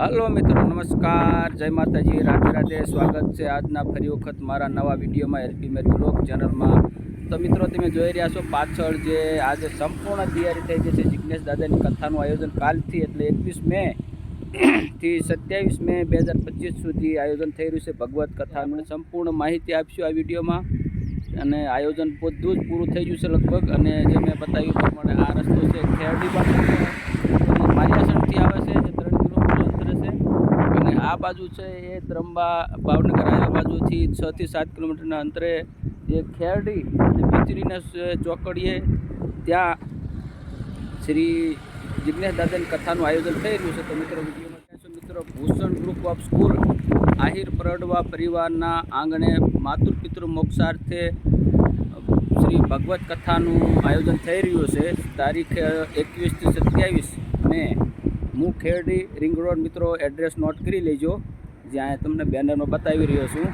Hello મિત્રો, નમસ્કાર. જય માતાજી. રાધે રાધે. સ્વાગત છે આજના ફરી વખત મારા નવા વિડીયોમાં એલપી મેર બ્લોગ ચેનલમાં. તો મિત્રો, તમે જોઈ રહ્યા છો પાછળ જે આજે સંપૂર્ણ તૈયારી થઈ ગઈ છે જિજ્ઞેશ દાદાની કથાનું આયોજન કાલથી, એટલે એકવીસ મે થી સત્યાવીસ મે બે હજાર પચીસ સુધી આયોજન થઈ રહ્યું છે ભગવત કથાનું સંપૂર્ણ માહિતી આપશું આ વિડીયોમાં. અને આયોજન બધું જ પૂરું થઈ ગયું છે લગભગ. અને જે મેં બતાવ્યું પ્રમાણે આ રસ્તો છે ખેરડી બાજુ માયાસણથી આવે છે જે ત્રણ કિલોમીટર અંતરે છે અને આ બાજુ છે એ ત્રંબા ભાવનગર. આ બાજુથી છ થી સાત કિલોમીટરના અંતરે જે ખેરડી અને પિચરીના ચોકડીએ ત્યાં શ્રી જિજ્ઞેશ દાદાની કથાનું આયોજન થઈ રહ્યું છે. તો મિત્રો, વિડીયોમાં મિત્રો, Bhushan group of school, Ahir Pardava પરિવારના આંગણે માતૃ પિતૃ મોક્ષાર્થે શ્રી ભગવત કથાનું આયોજન થઈ રહ્યું છે. તારીખ એકવીસથી સત્યાવીસ મે હું ખેરડી રિંગ રોડ મિત્રો એડ્રેસ નોટ કરી લેજો, જ્યાં તમને બેનરમાં બતાવી રહ્યો છું.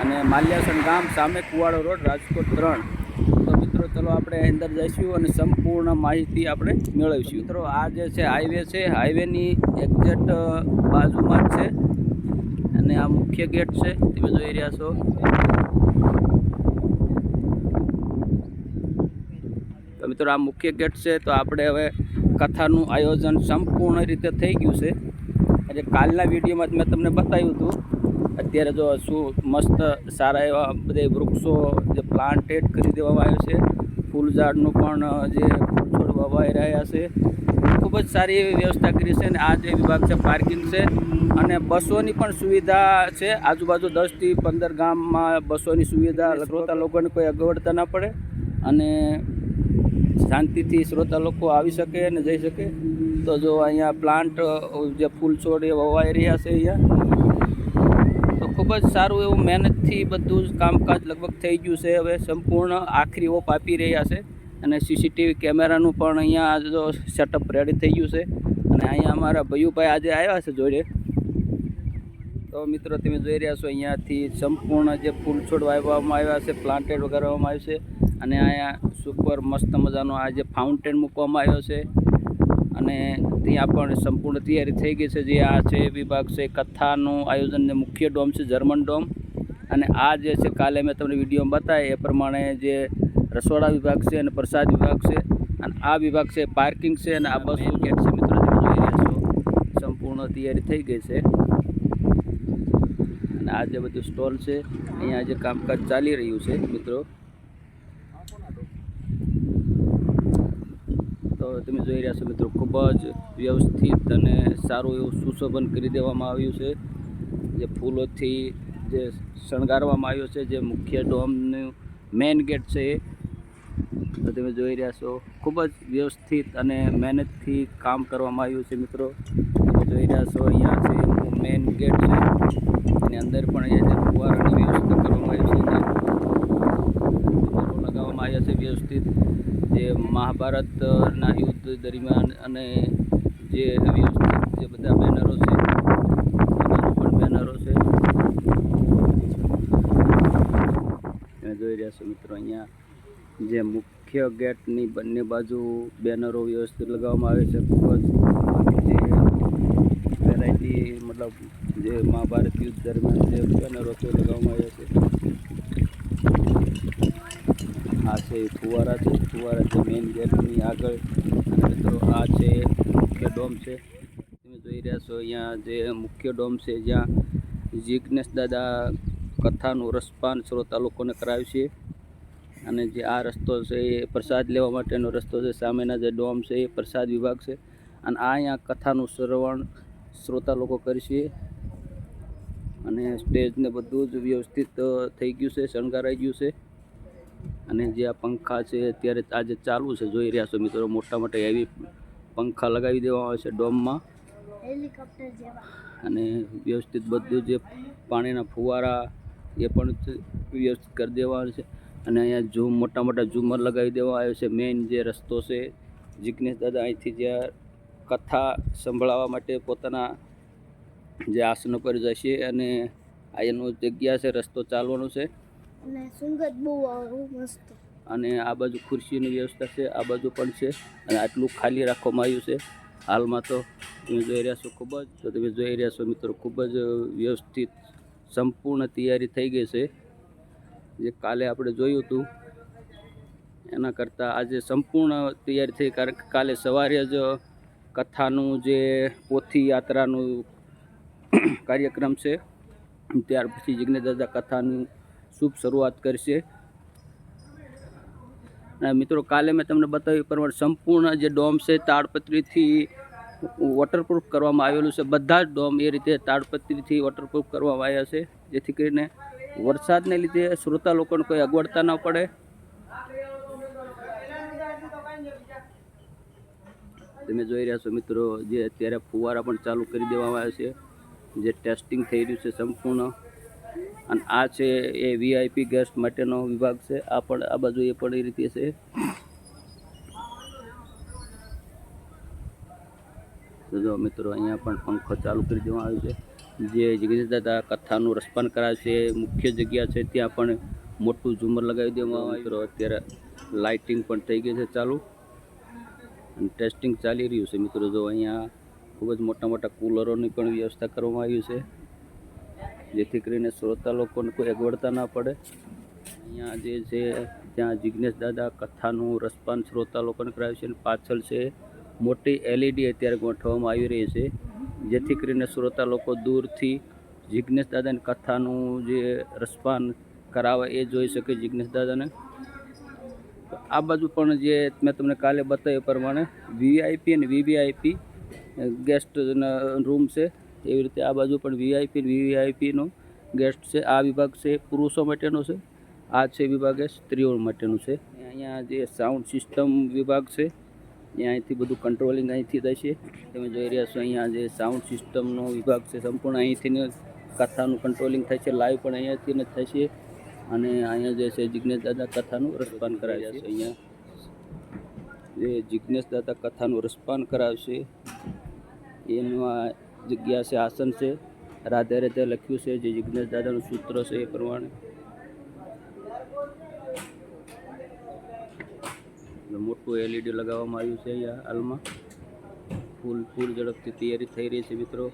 અને માલ્યાસણ ગામ સામે કુવાડો રોડ, રાજકોટ ત્રણ. તો મિત્રો ચલો આપણે અંદર જઈશું અને સંપૂર્ણ માહિતી આપણે મેળવીશું. મિત્રો આ જે છે હાઈવે છે હાઈવેની એક્ઝેક્ટ બાજુમાં જ છે. અને આ મુખ્ય ગેટ છે, તમે જોઈ રહ્યા છો. મિત્રો આ મુખ્ય ગેટ છે તો આપણે હવે કથાનું આયોજન સંપૂર્ણ રીતે થઈ ગયું છે. એટલે કાલના વિડીયોમાં જ મેં તમને બતાવ્યું હતું. અત્યારે જો શું મસ્ત સારા એવા બધે વૃક્ષો જે પ્લાન્ટેડ કરી દેવામાં આવ્યો છે. ફૂલ ઝાડનું પણ જે છોડ વવાઈ રહ્યા છે. ખૂબ જ સારી એવી વ્યવસ્થા કરી છે અને આ જે વિભાગ છે પાર્કિંગ છે. અને બસોની પણ સુવિધા છે. આજુબાજુ દસથી પંદર ગામમાં બસોની સુવિધા લોકોને કોઈ અગવડતા ના પડે. અને શાંતિથી શ્રોતા લોકો આવી શકે અને જઈ શકે. તો જો અહીંયા પ્લાન્ટ જે ફૂલ છોડ એ વવાઈ રહ્યા છે અહીંયા, તો ખૂબ જ સારું એવું મહેનતથી બધું જ કામકાજ લગભગ થઈ ગયું છે. હવે સંપૂર્ણ આખરી ઓપ આપી રહ્યા છે અને સીસીટીવી કેમેરાનું પણ અહીંયા જો સેટઅપ રેડી થઈ ગયું છે. અને અહીંયા અમારા ભયુભાઈ આજે આવ્યા છે જોડે તો મિત્રો, તમે જોઈ રહ્યા છો અહીંયાથી સંપૂર્ણ જે ફૂલ છોડ વાવવામાં આવ્યા છે પ્લાન્ટેડ વગાડવામાં આવ્યું છે. અને અહીંયા સુપર મસ્ત મજાનો આ જે ફાઉન્ટેન મૂકવામાં આવ્યો છે. અને ત્યાં પણ સંપૂર્ણ તૈયારી થઈ ગઈ છે. જે આ છે વિભાગ છે, કથાનું આયોજન મુખ્ય ડોમ છે, જર્મન ડોમ. અને આ જે છે, કાલે મેં તમને વિડીયોમાં બતાવ્યા, એ પ્રમાણે જે રસોડા વિભાગ છે અને પ્રસાદ વિભાગ છે. અને આ વિભાગ છે પાર્કિંગ છે અને આ બસ ગેટ છે, મિત્રો સંપૂર્ણ તૈયારી થઈ ગઈ છે. અને આ જે બધું સ્ટોલ છે, અહીંયા જે કામકાજ ચાલી રહ્યું છે, મિત્રો. તમે જોઈ રહ્યા છો મિત્રો, ખૂબ જ વ્યવસ્થિત અને સારું એવું સુશોભન કરી દેવામાં આવ્યું છે. જે ફૂલોથી જે શણગારવામાં આવ્યો છે, જે મુખ્ય ડોમનું મેઇન ગેટ છે તો તમે જોઈ રહ્યા છો, ખૂબ જ વ્યવસ્થિત અને મહેનતથી કામ કરવામાં આવ્યું છે મિત્રો. તમે જોઈ રહ્યા છો, અહીંયા છે મેઇન ગેટ છે. એની અંદર પણ અહીંયા જે ફુવારાની વ્યવસ્થા કરવામાં આવી છે. બેનરો આવ્યા છે વ્યવસ્થિત. જે મહાભારતના યુદ્ધ દરમિયાન અને જે વ્યવસ્થિત જે બધા બેનરો છે એના પણ બેનરો છે. તમે જોઈ રહ્યા છો મિત્રો અહીંયા જે મુખ્ય ગેટની બંને બાજુ બેનરો વ્યવસ્થિત લગાવવામાં આવે છે. ખૂબ જ જે વેરાયટી મતલબ જે મહાભારત યુદ્ધ દરમિયાન જે બેનરો છે લગાવવામાં આવ્યા છે. આ છે ફુવારા છે. ફુવારા છે મેઇન ગેટની આગળ. અને મિત્રો આ છે મુખ્ય ડોમ છે. તમે જોઈ રહ્યા છો અહીંયા જે મુખ્ય ડોમ છે, જ્યાં જીગ્નેશ દાદા કથાનું રસપાન શ્રોતા લોકોને કરાવ્યું છે. અને જે આ રસ્તો છે એ પ્રસાદ લેવા માટેનો રસ્તો છે. સામેના જે ડોમ છે એ પ્રસાદ વિભાગ છે. અને આ અહીંયા કથાનું શ્રવણ શ્રોતા લોકો કરશે અને સ્ટેજને બધું જ વ્યવસ્થિત થઈ ગયું છે, શણગારાઈ ગયું છે. અને જે આ પંખા છે અત્યારે આજે ચાલુ છે જોઈ રહ્યા છો મિત્રો મોટા મોટા એવી પંખા લગાવી દેવામાં આવે છે ડોમમાં. અને વ્યવસ્થિત બધું જે પાણીના ફુવારા એ પણ વ્યવસ્થિત કરી દેવાનું છે. અને અહીંયા ઝૂમ મોટા મોટા ઝુમર લગાવી દેવા આવ્યો છે. મેઇન જે રસ્તો છે જિજ્ઞેશ દાદા અહીંથી જ્યાં કથા સંભળાવવા માટે પોતાના જે આસનો પર જશે અને આ એનું જગ્યા છે રસ્તો ચાલવાનો છે. અને સુંગત બહુ મસ્ત. અને આ બાજુ ખુરશીની વ્યવસ્થા છે, આ બાજુ પણ છે, અને આટલું ખાલી રાખવામાં આવ્યું છે. હાલમાં તો તમે જોઈ રહ્યા છો ખૂબ જ, તો તમે જોઈ રહ્યા છો મિત્રો, ખૂબ જ વ્યવસ્થિત, સંપૂર્ણ તૈયારી થઈ ગઈ છે. જે કાલે આપણે જોયું હતું, એના કરતાં આજે સંપૂર્ણ તૈયારી થઈ, કારણ કે કાલે સવારે જ કથાનું જે પોથી યાત્રાનું કાર્યક્રમ છે, ત્યાર પછી જિજ્ઞેશ દાદા કથાનું શુભ શરૂઆત કરશે. અને મિત્રો, કાલે મેં તમને બતાવ્યું પ્રમાણે સંપૂર્ણ જે ડોમ છે, તાડપત્રીથી વોટરપ્રૂફ કરવામાં આવેલું છે. બધા જ ડોમ એ રીતે તાડપત્રીથી વોટરપ્રૂફ કરવામાં આવ્યા છે. જેથી કરીને વરસાદને લીધે શ્રોતા લોકોને કોઈ અગવડતા ન પડે. તમે જોઈ રહ્યા છો મિત્રો, જે અત્યારે ફુવારા પણ ચાલુ કરી દેવામાં આવ્યા છે. જે ટેસ્ટિંગ થઈ રહ્યું છે સંપૂર્ણ. અને આ છે એ વીઆઈપી ગેસ્ટ માટેનો વિભાગ છે. આ પણ, આ બાજુ એ પણ એ રીતે છે. જો મિત્રો, અહીંયા પણ પંખો ચાલુ કરી દેવામાં આવ્યો છે. જે જગદીશ દાદા કથાનું રસપાન કરાવે છે, મુખ્ય જગ્યા છે, ત્યાં પણ મોટું ઝુમર લગાવી દેવામાં આવ્યું મિત્રો, અત્યારે લાઇટિંગ પણ થઈ ગઈ છે ચાલુ. અને ટેસ્ટિંગ ચાલી રહ્યું છે. મિત્રો, જો અહીંયા ખૂબ જ મોટા મોટા કુલરોની પણ વ્યવસ્થા કરવામાં આવી છે. જેથી કરીને શ્રોતા લોકોને કોઈ અગવડતા ના પડે. અહીંયા જે છે, ત્યાં જિજ્ઞેશ દાદા કથાનું રસપાન શ્રોતા લોકોને કરાવે છે અને પાછળ છે, મોટી એલઈડી અત્યારે ગોઠવવામાં આવી રહી છે. જેથી કરીને શ્રોતા લોકો દૂરથી જિજ્ઞેશ દાદાની કથાનું જે રસપાન કરાવે એ જોઈ શકે જિજ્ઞેશ દાદાને. આ બાજુ પણ જે મેં તમને કાલે બતાવ્યું પ્રમાણે વીઆઈપી અને વીવીઆઈપી ગેસ્ટ રૂમ છે. એવી રીતે આ બાજુ પણ વીઆઈપી વીવીઆઈપીનો ગેસ્ટ છે. આ વિભાગ છે પુરુષો માટેનો છે. આ છે વિભાગ એ સ્ત્રીઓ માટેનું છે. અહીંયા જે સાઉન્ડ સિસ્ટમ વિભાગ છે, એ અહીંથી બધું કંટ્રોલિંગ અહીંથી થશે તમે જોઈ રહ્યા છો અહીંયા જે સાઉન્ડ સિસ્ટમનો વિભાગ છે, સંપૂર્ણ અહીંથી કથાનું કંટ્રોલિંગ થાય છે. લાઈવ પણ અહીંયાથી થાય થશે અને અહીંયા જે છે જિજ્ઞેશ દાદા કથાનું રસપાન કરાવ્યા છે. અહીંયા જે જિજ્ઞેશ દાદા કથાનું રસપાન કરાવશે આ જગ્યા છે, આસન છે. રાધે રાધે લખ્યું છે, જે જિજ્ઞેશ દાદાનું સૂત્ર છે એ પ્રમાણે. મોટું એલઈડી લગાવવામાં આવ્યું છે અહીંયા હાલમાં. ફૂલ ફૂલ ઝડપથી તૈયારી થઈ રહી છે મિત્રો.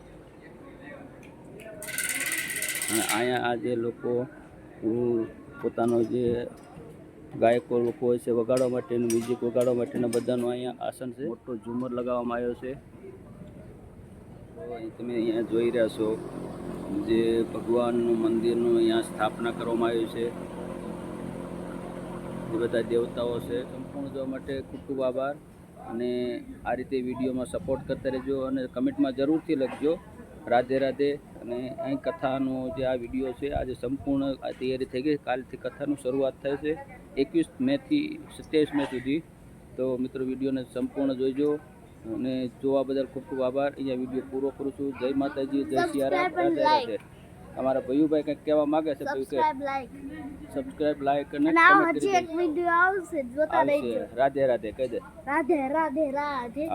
અને અહીંયા આ જે લોકો પોતાનો જે ગાયકો લોકો હોય છે, વગાડવા માટેનું મ્યુઝિક વગાડવા માટેના બધાનું અહીંયા આસન છે. મોટો ઝુમર લગાવવામાં આવ્યો છે. તમે અહીંયા જોઈ રહ્યા છો જે ભગવાનનું મંદિરનું અહીંયા સ્થાપના કરવામાં આવ્યું છે. એ બધા દેવતાઓ છે. સંપૂર્ણ જોવા માટે ખૂબ ખૂબ આભાર. અને આ રીતે વિડીયોમાં સપોર્ટ કરતા રહેજો અને કમેન્ટમાં જરૂરથી લખજો. રાધે રાધે. અને અહીં કથાનો જે આ વીડિયો છે, આજે સંપૂર્ણ તૈયારી થઈ ગઈ. કાલથી કથાનું શરૂઆત થાય છે. એકવીસ મેથી સત્યાવીસ મે સુધી. તો મિત્રો, વિડીયોને સંપૂર્ણ જોઈજો. અને જોવા બદલ ખૂબ ખૂબ આભાર. અહીંયા વીડિયો પૂરો કરું છું. જય માતાજી જય સિયારામ અમારા ભયુભાઈ કંઈક કહેવા માગે છે સબસ્ક્રાઇબ લાઈક સબસ્ક્રાઇબ લાઈક અને આ હજી એક. વિડિયો આવશે જોતા રહેજો. રાધે રાધે કહી દે. રાધે રાધે રાધે.